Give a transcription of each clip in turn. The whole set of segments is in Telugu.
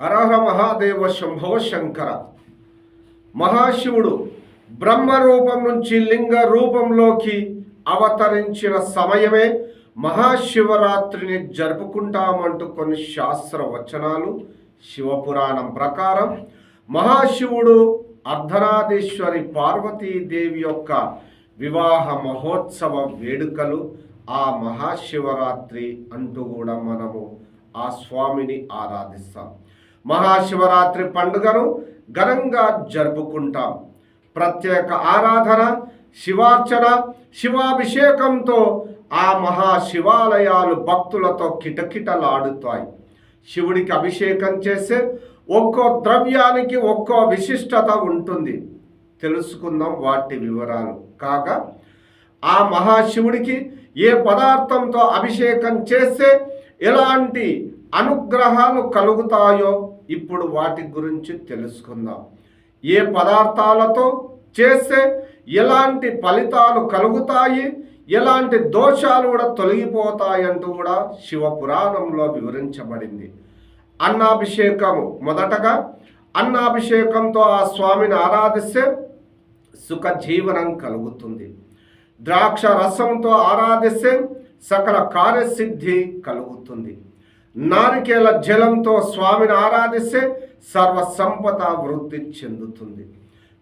అరహ మహాదేవ శంభవ శంకర. మహాశివుడు బ్రహ్మ రూపం నుంచి లింగ రూపంలోకి అవతరించిన సమయమే మహాశివరాత్రిని జరుపుకుంటామంటూ కొన్ని శాస్త్ర వచనాలు శివపురాణం ప్రకారం మహాశివుడు అర్ధనాదేశ్వరి పార్వతీదేవి యొక్క వివాహ మహోత్సవ వేడుకలు ఆ మహాశివరాత్రి అంటూ కూడా మనము ఆ స్వామిని ఆరాధిస్తాం. మహాశివరాత్రి పండుగను ఘనంగా జరుపుకుంటాం. ప్రత్యేక ఆరాధన శివార్చన శివాభిషేకంతో ఆ మహాశివాలయాలు భక్తులతో కిటకిటలాడుతాయి. శివుడికి అభిషేకం చేసే ఒక్కో ద్రవ్యానికి ఒక్కో విశిష్టత ఉంటుంది. తెలుసుకుందాం వాటి వివరాలు. కాగా ఆ మహాశివుడికి ఏ పదార్థంతో అభిషేకం చేస్తే ఎలాంటి అనుగ్రహాలు కలుగుతాయో ఇప్పుడు వాటి గురించి తెలుసుకుందాం. ఏ పదార్థాలతో చేస్తే ఎలాంటి ఫలితాలు కలుగుతాయి? ఎలాంటి దోషాలు కూడా తొలగిపోతాయంటూ కూడా శివపురాణంలో వివరించబడింది. అన్నాభిషేకము మొదటగా అన్నాభిషేకంతో ఆ స్వామిని ఆరాధిస్తే సుఖ జీవనం కలుగుతుంది. ద్రాక్ష రసంతో ఆరాధిస్తే సకల కార్యసిద్ధి కలుగుతుంది. నారికేల జలంతో స్వామిని ఆరాధిస్తే సర్వ సంపద వృద్ధి చెందుతుంది.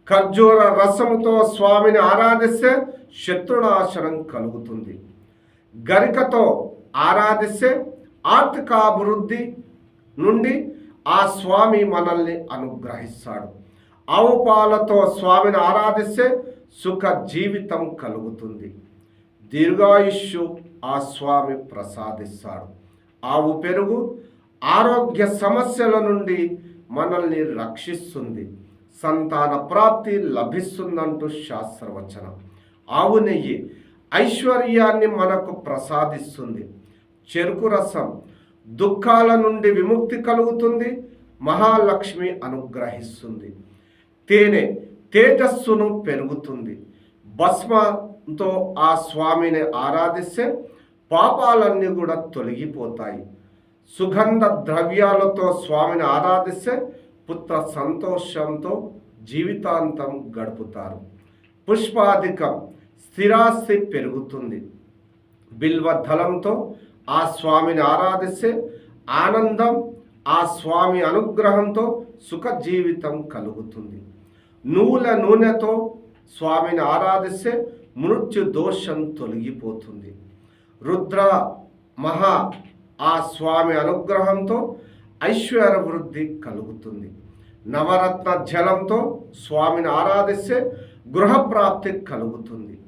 ఖర్జూర రసముతో స్వామిని ఆరాధిస్తే శత్రునాశనం కలుగుతుంది. గరికతో ఆరాధిస్తే ఆర్థికాభివృద్ధి నుండి ఆ స్వామి మనల్ని అనుగ్రహిస్తాడు. ఆవు పాలతో స్వామిని ఆరాధిస్తే సుఖ జీవితం కలుగుతుంది. దీర్ఘాయుష్యు ఆ స్వామి ప్రసాదిస్తాడు. ఆవు పెరుగు ఆరోగ్య సమస్యల నుండి మనల్ని రక్షిస్తుంది. సంతాన ప్రాప్తి లభిస్తుందంటూ శాస్త్రవచనం. ఆవు నెయ్యి ఐశ్వర్యాన్ని మనకు ప్రసాదిస్తుంది. చెరుకు రసం దుఃఖాల నుండి విముక్తి కలుగుతుంది మహాలక్ష్మి అనుగ్రహిస్తుంది. తేనె తేజస్సును పెరుగుతుంది. భస్మతో ఆ స్వామిని ఆరాధిస్తే పాపాలన్నీ కూడా తొలగిపోతాయి. సుగంధ ద్రవ్యాలతో స్వామిని ఆరాధిస్తే పుత్ర సంతోషంతో జీవితాంతం గడుపుతారు. పుష్పాధికం స్థిరాస్తి పెరుగుతుంది. బిల్వధలంతో ఆ స్వామిని ఆరాధిస్తే ఆనందం ఆ స్వామి అనుగ్రహంతో సుఖ జీవితం కలుగుతుంది. నూల నూనెతో స్వామిని ఆరాధిస్తే మృత్యు దోషం తొలగిపోతుంది. రుద్ర మహా ఆ స్వామి అనుగ్రహంతో ఐశ్వర్య వృద్ధి కలుగుతుంది. నవరత్న జలంతో స్వామిని ఆరాధిస్తే గృహప్రాప్తి కలుగుతుంది.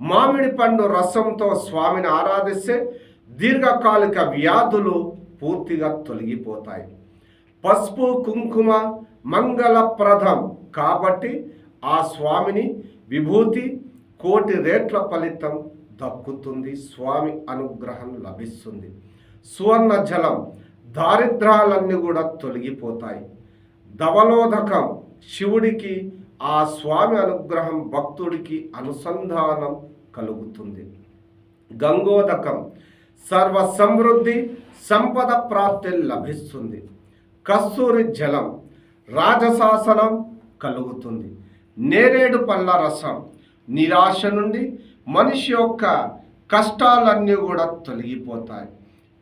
మామిడి పండు రసంతో స్వామిని ఆరాధిస్తే దీర్ఘకాలిక వ్యాధులు పూర్తిగా తొలగిపోతాయి. పసుపు కుంకుమ మంగళప్రదం కాబట్టి ఆ స్వామిని విభూతి కోటి రేట్ల ఫలితం దక్కుతుంది స్వామి అనుగ్రహం లభిస్తుంది. సువర్ణ జలం దారిద్రాలన్నీ కూడా తొలగిపోతాయి. ధవలోదకం శివుడికి ఆ స్వామి అనుగ్రహం భక్తుడికి అనుసంధానం కలుగుతుంది. గంగోదకం సర్వ సమృద్ధి సంపద ప్రాప్తి లభిస్తుంది. కస్తూరి జలం రాజశాసనం కలుగుతుంది. నేరేడు పళ్ళ రసం నిరాశ నుండి మనిషి యొక్క కష్టాలన్నీ కూడా తొలగిపోతాయి.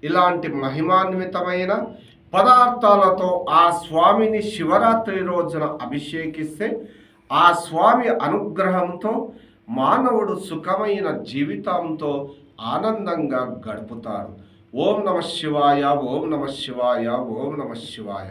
ఇలాంటి మహిమాన్వితమైన పదార్థాలతో ఆ స్వామిని శివరాత్రి రోజున అభిషేకిస్తే ఆ స్వామి అనుగ్రహంతో మానవుడు సుఖమైన జీవితంతో ఆనందంగా గడుపుతాడు. ఓం నమ శివాయ ఓం నమ శివాయ ఓం నమ శివాయ.